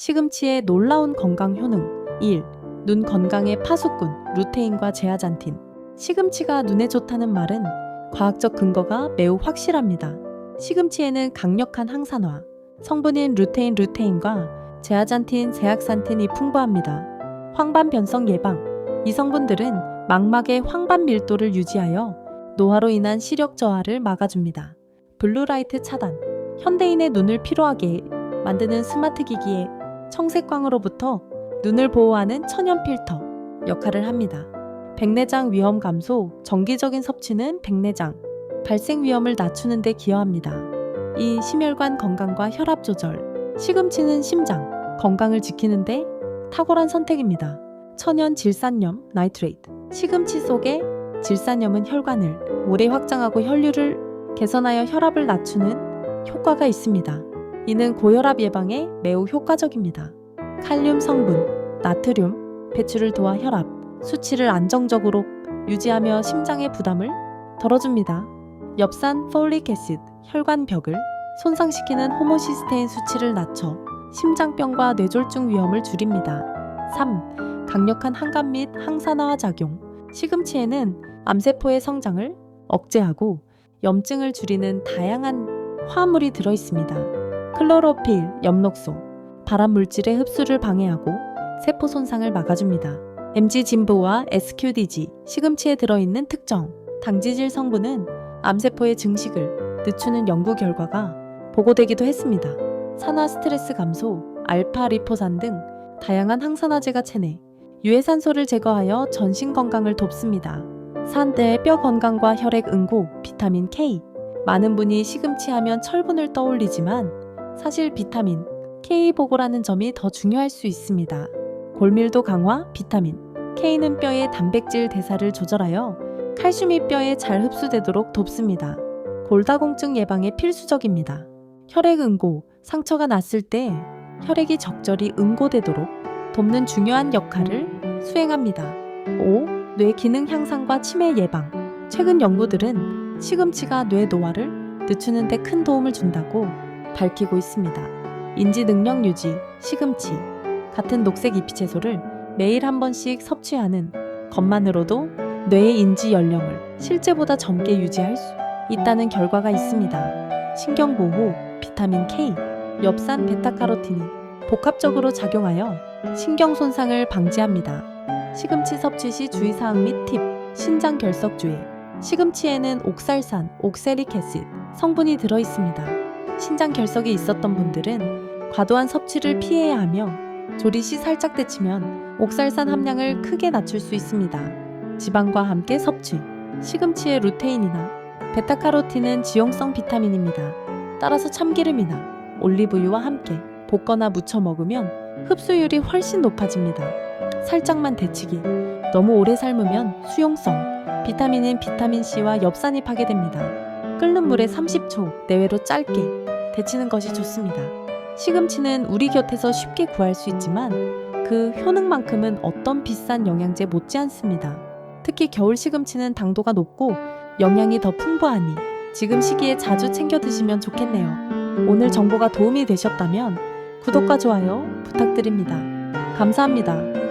시금치의 놀라운 건강 효능 1. 눈 건강의 파수꾼 루테인과 제아잔틴 시금치가 눈에 좋다는 말은 과학적 근거가 매우 확실합니다. 시금치에는 강력한 항산화, 성분인 루테인 루테인과 제아잔틴 제악산틴이 풍부합니다. 황반 변성 예방 이 성분들은 망막의 황반 밀도를 유지하여 노화로 인한 시력 저하를 막아줍니다. 블루라이트 차단 현대인의 눈을 피로하게 만드는 스마트 기기에 청색광으로부터 눈을 보호하는 천연 필터 역할을 합니다. 백내장 위험 감소, 정기적인 섭취는 백내장 발생 위험을 낮추는 데 기여합니다. 이 심혈관 건강과 혈압 조절, 시금치는 심장 건강을 지키는 데 탁월한 선택입니다. 천연 질산염 나이트레이트 시금치 속의 질산염은 혈관을 오래 확장하고 혈류를 개선하여 혈압을 낮추는 효과가 있습니다. 이는 고혈압 예방에 매우 효과적입니다. 칼륨 성분, 나트륨, 배출을 도와 혈압, 수치를 안정적으로 유지하며 심장의 부담을 덜어줍니다. 엽산 폴릭 애시드, 혈관 벽을 손상시키는 호모시스테인 수치를 낮춰 심장병과 뇌졸중 위험을 줄입니다. 3. 강력한 항감 및 항산화 작용. 시금치에는 암세포의 성장을 억제하고 염증을 줄이는 다양한 화합물이 들어 있습니다. 클로로필, 엽록소, 발암 물질의 흡수를 방해하고 세포 손상을 막아줍니다. MG 진부와 SQDG, 시금치에 들어있는 특정 당지질 성분은 암세포의 증식을 늦추는 연구 결과가 보고되기도 했습니다. 산화 스트레스 감소, 알파 리포산 등 다양한 항산화제가 체내 유해산소를 제거하여 전신 건강을 돕습니다. 산대 뼈 건강과 혈액 응고, 비타민 K. 많은 분이 시금치 하면 철분을 떠올리지만 사실 비타민 K 보고라는 점이 더 중요할 수 있습니다. 골밀도 강화, 비타민 K는 뼈의 단백질 대사를 조절하여 칼슘이 뼈에 잘 흡수되도록 돕습니다. 골다공증 예방에 필수적입니다. 혈액 응고, 상처가 났을 때 혈액이 적절히 응고되도록 돕는 중요한 역할을 수행합니다. 5. 뇌 기능 향상과 치매 예방. 최근 연구들은 시금치가 뇌 노화를 늦추는 데 큰 도움을 준다고 밝히고 있습니다. 인지 능력 유지, 시금치. 같은 녹색 잎채소를 매일 한 번씩 섭취하는 것만으로도 뇌의 인지 연령을 실제보다 젊게 유지할 수 있다는 결과가 있습니다. 신경 보호, 비타민 K, 엽산 베타카로틴이 복합적으로 작용하여 신경 손상을 방지합니다. 시금치 섭취 시 주의사항 및 팁, 신장 결석 주의. 시금치에는 옥살산, 옥세릭 애시드 성분이 들어 있습니다. 신장 결석이 있었던 분들은 과도한 섭취를 피해야 하며 조리 시 살짝 데치면 옥살산 함량을 크게 낮출 수 있습니다. 지방과 함께 섭취. 시금치의 루테인이나 베타카로틴은 지용성 비타민입니다. 따라서 참기름이나 올리브유와 함께 볶거나 무쳐 먹으면 흡수율이 훨씬 높아집니다. 살짝만 데치기. 너무 오래 삶으면 수용성. 비타민은 비타민C와 엽산이 파괴됩니다. 끓는 물에 30초 내외로 짧게 데치는 것이 좋습니다. 시금치는 우리 곁에서 쉽게 구할 수 있지만 그 효능만큼은 어떤 비싼 영양제 못지 않습니다. 특히 겨울 시금치는 당도가 높고 영양이 더 풍부하니 지금 시기에 자주 챙겨 드시면 좋겠네요. 오늘 정보가 도움이 되셨다면 구독과 좋아요 부탁드립니다. 감사합니다.